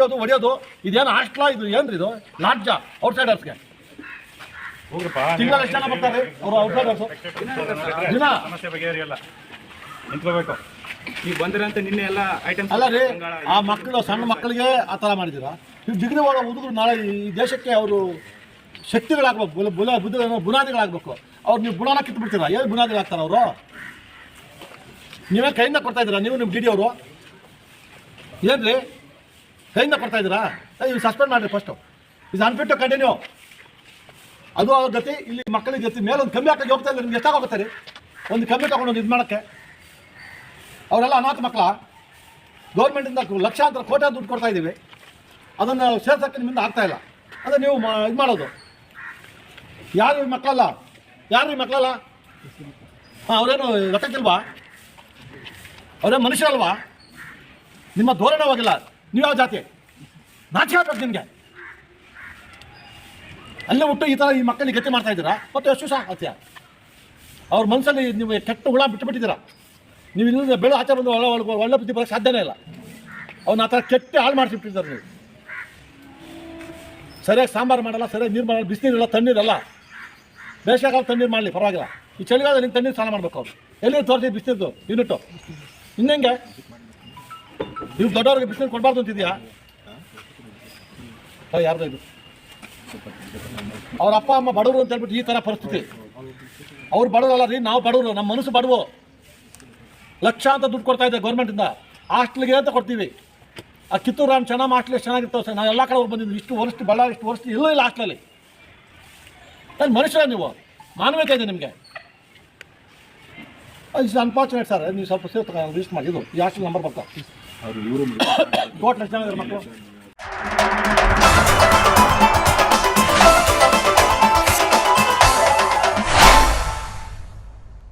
ಹೊಡೆಯೋದು ಹೊಡೆಯೋದು. ಇದೇನು ಹಾಸ್ಟ್ಲ ಇದು? ಏನ್ರಿ ಇದು? ಲಾಡ್ಜ ಔಟ್ಸೈಡರ್ಸ್ಗೆ. ತಿಂಗಳ ಎಷ್ಟು ಜನ ಬರ್ತಾರೆ? ಅವರು ಔಟ್ಸೈಡರ್ಸ್. ದಿನ. ಸಮಸ್ಯೆ ಬಗೆಹರಿಯಲ್ಲ ನಿಂತ್ಕೋಬೇಕು. ನೀವು ಬಂದಿರಂತ ನಿನ್ನೆ ಎಲ್ಲ ಐಟಮ್ಸ್ ಅಲ್ಲ ರೀ ಆ ಮಕ್ಕಳು ಸಣ್ಣ ಮಕ್ಕಳಿಗೆ ಆ ಥರ ಮಾಡಿದ್ದೀರಾ? ನೀವು ಡಿಗ್ರಿ ಮಾಡೋ ಹುಡುಗರು ನಾಳೆ ಈ ದೇಶಕ್ಕೆ ಅವರು ಶಕ್ತಿಗಳಾಗ್ಬೇಕು ಬುಲ ಬುಲ ಬುದ್ಧ ಬುನಾದಿಗಳಾಗಬೇಕು. ಅವ್ರು ನೀವು ಬುಣಾನ ಕಿತ್ತು ಬಿಡ್ತೀರಾ ಏನು ಬುನಾದಿಗಳಾಗ್ತಾರೆ ಅವರು? ನೀವೇ ಕೈಯಿಂದ ಕೊಡ್ತಾ ಇದ್ದೀರಾ? ನೀವು ನಿಮ್ಮ ಡಿ ಅವರು? ಏನು ರೀ ಕೈಯಿಂದ ಕೊಡ್ತಾ ಇದ್ದೀರಾ? ನೀವು ಸಸ್ಪೆಂಡ್ ಮಾಡಿರಿ ಫಸ್ಟು ಇದು ಅನ್ಫಿಟ್ ಕಂಟಿನ್ಯೂ ಅದು ಅವ್ರ ಗತಿ, ಇಲ್ಲಿ ಮಕ್ಕಳಿಗೆ ಜೊತೆ ಮೇಲೆ ಒಂದು ಕಮ್ಮಿ ಹಾಕೋಕೆ ಹೋಗ್ತಾ ಇಲ್ಲ ನಿಮ್ಗೆ ರೀ? ಒಂದು ಕಮ್ಮಿ ತಗೊಂಡು ಇದು ಮಾಡೋಕ್ಕೆ. ಅವರೆಲ್ಲ ಅನಾಥ ಮಕ್ಕಳ? ಗೌರ್ಮೆಂಟಿಂದ ಲಕ್ಷಾಂತರ ಕೋಟಿ ದುಡ್ಡು ಕೊಡ್ತಾ ಇದ್ದೀವಿ. ಅದನ್ನು ಸೇರ್ಸೋಕ್ಕೆ ನಿಮ್ಮಿಂದ ಆಗ್ತಾ ಇಲ್ಲ. ಅಂದರೆ ನೀವು ಇದು ಮಾಡೋದು. ಯಾರು ಈ ಮಕ್ಕಳಲ್ಲ? ಯಾರು ಈ ಮಕ್ಕಳಲ್ಲ? ಹಾಂ, ಅವರೇನು ರೊಕ್ಕಕ್ಕಿಲ್ವಾ ಅವರೇನು ಮನುಷ್ಯ ಮನುಷ್ಯರಲ್ವಾ? ನಿಮ್ಮ ಧೋರಣವಾಗಿಲ್ಲ ನೀವು ಯಾವ ಜಾತಿ? ನಾಚಿ ಆಗ್ಬೇಕು ನಿಮಗೆ. ಅಲ್ಲೇ ಹುಟ್ಟು ಈ ಥರ ಈ ಮಕ್ಕಳಿಗೆ ಗತಿ ಮಾಡ್ತಾ ಇದ್ದೀರಾ? ಮತ್ತೆ ಎಷ್ಟು ಸಹ ಹತ್ಯ ಅವ್ರ ಮನಸ್ಸಲ್ಲಿ ನೀವು ಕೆಟ್ಟ ಹುಳ ಬಿಟ್ಟುಬಿಟ್ಟಿದ್ದೀರಾ ನೀವು ಇಲ್ಲಿಂದ ಬೆಳೆ ಆಚೆ ಬಂದು ಒಳ್ಳೆ ಒಳ್ಳೆ ಬುದ್ಧಿ ಬರೋಕ್ಕೆ ಸಾಧ್ಯನೇ ಇಲ್ಲ. ಅವ್ನ ಆ ಥರ ಕೆಟ್ಟ ಹಾಳು ಮಾಡಿಸಿಬಿಟ್ಟಿದ್ದಾರೆ ನೀವು. ಸರಿಯಾಗಿ ಸಾಂಬಾರು ಮಾಡಲ್ಲ, ಸರಿಯಾಗಿ ನೀರು ಮಾಡಲ್ಲ ಬಿಸಿನೀರಿಲ್ಲ ತಣ್ಣೀರಲ್ಲ. ಬೇಸಿಗೆಗಾಲ ತಣ್ಣೀರು ಮಾಡಲಿ, ಪರವಾಗಿಲ್ಲ. ಈ ಚಳಿಗಾಲದಲ್ಲಿ ತಣ್ಣೀರು ಸ್ನಾನ ಮಾಡ್ಬೇಕು ಅವ್ರು. ಎಲ್ಲಿ ತೋರಿಸಿ ಬಿಸಿನೀರ್ದು ಯೂನಿಟ್ಟು ಇನ್ನೆಂಗೆ? ನೀವು ದೊಡ್ಡವ್ರಿಗೆ ಬಿಸಿಲು ಕೊಡಬಾರ್ದು ಅಂತಿದ್ಯಾ? ಯಾರ್ದು ಇದು? ಅವ್ರ ಅಪ್ಪ, ಅಮ್ಮ ಬಡವರು ಅಂತ ಹೇಳ್ಬಿಟ್ಟು ಈ ಥರ ಪರಿಸ್ಥಿತಿ. ಅವ್ರು ಬಡವರಲ್ಲ ರೀ, ನಾವು ಬಡವರು ನಮ್ಮ ಮನಸ್ಸು ಬಡವು. ಲಕ್ಷ ಅಂತ ದುಡ್ಡು ಕೊಡ್ತಾ ಇದೆ ಗೌರ್ಮೆಂಟಿಂದ. ಹಾಸ್ಟ್ಲಿಗೆ ಅಂತ ಕೊಡ್ತೀವಿ. ಆ ಕಿತ್ತೂರು ರಾಮ್ ಚೆನ್ನಾಗಿ ಹಾಸ್ಟ್ಲ್ ಚೆನ್ನಾಗಿರ್ತಾವೆ ಸರ್, ನಾವು ಎಲ್ಲ ಕಡೆ ಹೋಗಿ ಬಂದಿದ್ವಿ. ಇಷ್ಟು ವರ್ಷ ಬಳ್ಳಾರಿ ಇಷ್ಟು ವರ್ಷ ಇಲ್ಲ ಇಲ್ಲ ಹಾಸ್ಟ್ಲಲ್ಲಿ. ನಾನು ಮನುಷ್ಯ ನೀವು. ಮಾನವೀಯತೆ ಇದೆ ನಿಮಗೆ. ಇಸ್ ಅನ್ಫಾರ್ಚುನೇಟ್ ಸರ್ ನೀವು ಸ್ವಲ್ಪ ಸೇರ್ತ ರಿಜಿಸ್ಟ್ ಮಾಡಿ, ಇದು, ಈ ಹಾಸ್ಟೆಲ್ ನಂಬರ್ ಬರ್ತಾ. ಅವರು ಇವರು ಟೋಟಲ್ ಎಷ್ಟು ಜನ ಇದ್ದಾರೆ ಮಕ್ಕಳು.